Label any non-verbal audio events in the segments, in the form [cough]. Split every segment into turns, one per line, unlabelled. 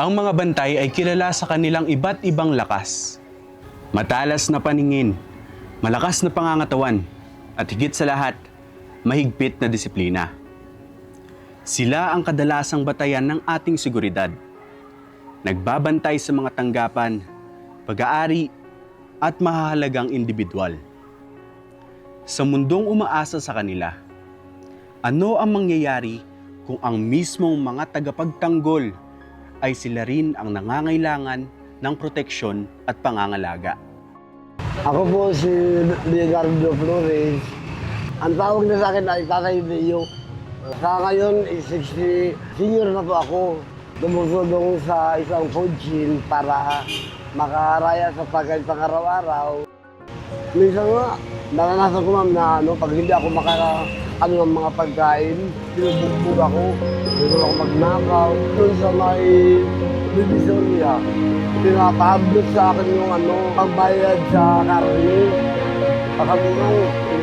Ang mga bantay ay kilala sa kanilang iba't ibang lakas. Matalas na paningin, malakas na pangangatawan, at higit sa lahat, mahigpit na disiplina. Sila ang kadalasang batayan ng ating seguridad. Nagbabantay sa mga tanggapan, pag-aari, at mahahalagang individual. Sa mundong umaasa sa kanila, ano ang mangyayari kung ang mismong mga tagapagtanggol ay sila rin ang nangangailangan ng proteksyon at pangangalaga?
Ako po si Leonardo Flores. Ang tawag na sa akin ay Tatay Leo. Sa ngayon, is 60 senior na po ako. Tumutulong sa isang food chain para makaraya sa pagkain pang araw-araw. Minsan nga, naranasan ko ma'am na ano, pag hindi ako maka ano ng mga pagkain, pinubugbog ako, hindi ako magnakaw. Doon sa may Divisoria, pinapahablot sa akin yung ano, pagbayad sa karne. Pagkamunong,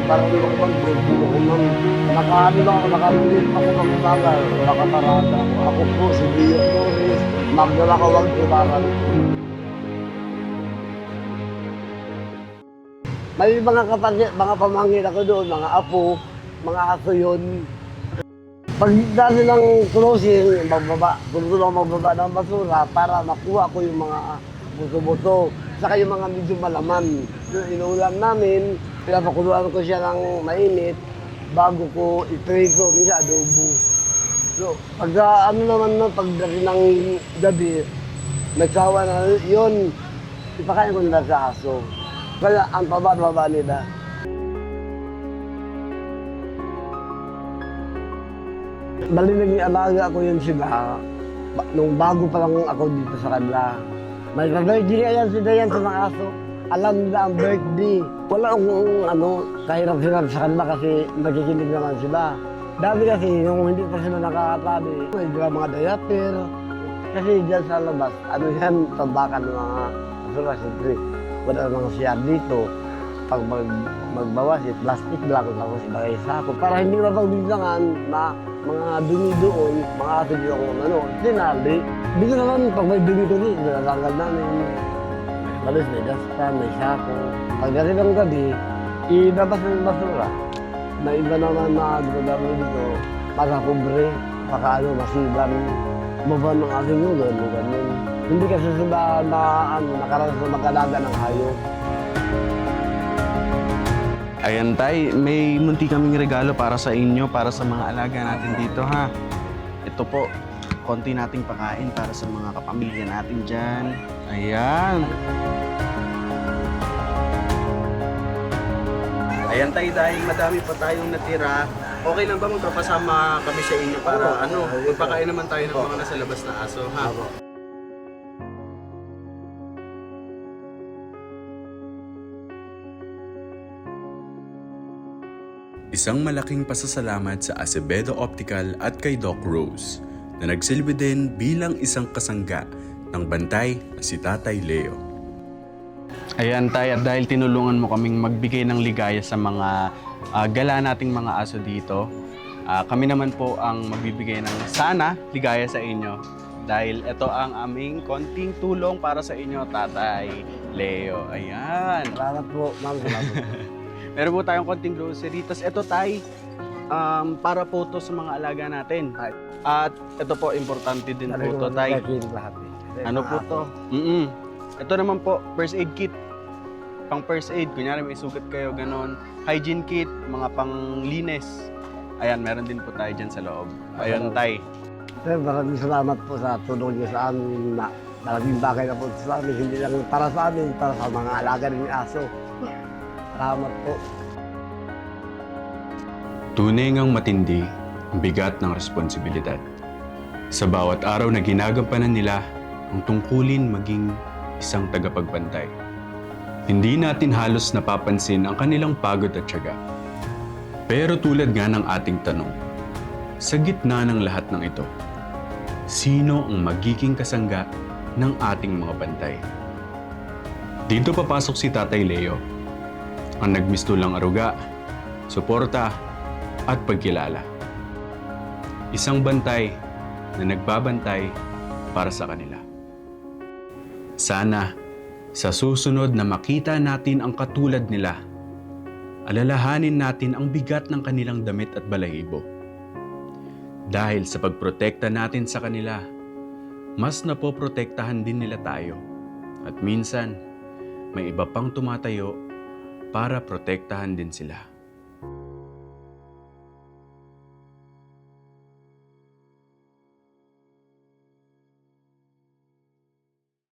parang hindi ako mag-bugbog ako ma'am. Nakaano lang ako, nakarinig ako ng bagal, nakaparada ako. Ako po, si Dio Flores, magdalakawag tularan. May mga kapatid, mga pamangkin ako doon, mga apo, mga aso yun. Pag dati ng closing, magbaba, tulungan ako magbaba ng basura para makuha ko yung mga buto-buto. Saka yung mga medyo malaman. Yung inuulam namin, pinapakuluan ko siya ng mainit bago ko iprito, minsan adobo. So, pag ah, ano naman no, pagdating ng gabi, nagsawa na yun, ipakain ko nila sa aso. Kaya ang baba-baba nila. Bali naging alaga ko yun sila nung bago pa lang ako dito sa kanila. May birthday ayan sila yan sa mga aso. Alam nila ang birthday. Wala akong ano, kahirap-hirap sa kanila kasi nakikinig naman sila. Dati kasi nung hindi pa sila nakakatabi, may mga mga diaper. Kasi dyan sa labas, ano yan, tambakan ng mga asura, siyempre. Wala namang siya dito. Pag mag, magbawas, eh, plastic lang tapos ilagay sa ako. Para hindi na pagbiglangan na mga dumi doon, mga dito ako ano, dinali. Dito naman, pag may dumi ko dito, nilalanggal namin. Balis, may daspan, may sako. Pagdating ng gabi, ilabas ng basura. Na iba naman na dumadami dito, makakubre, baka ano, masiban. Baba ng aking ulo, ganun. Hindi kasi sila na, ano, nakaranas na mag-alaga ng hayop.
Ayan tay, may munti kaming regalo para sa inyo, para sa mga alaga natin dito ha. Ito po, konti nating pakain para sa mga kapamilya natin dyan. Ayan. Ayan tay, dahil madami pa tayong natira, okay lang ba magpapasama kami sa inyo para ano, magpakain naman tayo ng mga nasa labas na aso ha? Isang malaking pasasalamat sa Acevedo Optical at kay Doc Rose na nagsilbi din bilang isang kasangga ng bantay na si Tatay Leo. Ayan tayo, at dahil tinulungan mo kaming magbigay ng ligaya sa mga ah, gala nating mga aso dito, ah, kami naman po ang magbibigay ng sana ligaya sa inyo. Dahil ito ang aming konting tulong para sa inyo, Tatay Leo. Ayan.
Salamat po, ma'am. Salamat po. [laughs]
Meron po tayong konting grocery. Tapos ito tay, um, para po to sa mga alaga natin. At ito po, importante din po to tay.
Eh.
Ano po to? Mm Ito naman po, first aid kit. Pang first aid, kunyari may sugat kayo, ganon. Hygiene kit, mga panglinis. Ayan, meron din po tayo dyan sa loob. Ayun, tay.
Sir, maraming salamat po sa tulong niyo sa amin na malaking bagay na po sa amin. Hindi lang para sa amin, para sa mga alaga ng aso. Salamat po.
Tunay ngang matindi ang bigat ng responsibilidad. Sa bawat araw na ginagampanan nila ang tungkulin maging isang tagapagbantay. Hindi natin halos napapansin ang kanilang pagod at tiyaga. Pero tulad nga ng ating tanong, sa gitna ng lahat ng ito, sino ang magiging kasangga ng ating mga bantay? Dito papasok si Tatay Leo, ang nagmistulang aruga, suporta, at pagkilala. Isang bantay na nagbabantay para sa kanila. Sana sa susunod na makita natin ang katulad nila, alalahanin natin ang bigat ng kanilang damit at balahibo. Dahil sa pagprotekta natin sa kanila, mas napoprotektahan din nila tayo. At minsan, may iba pang tumatayo para protektahan din sila.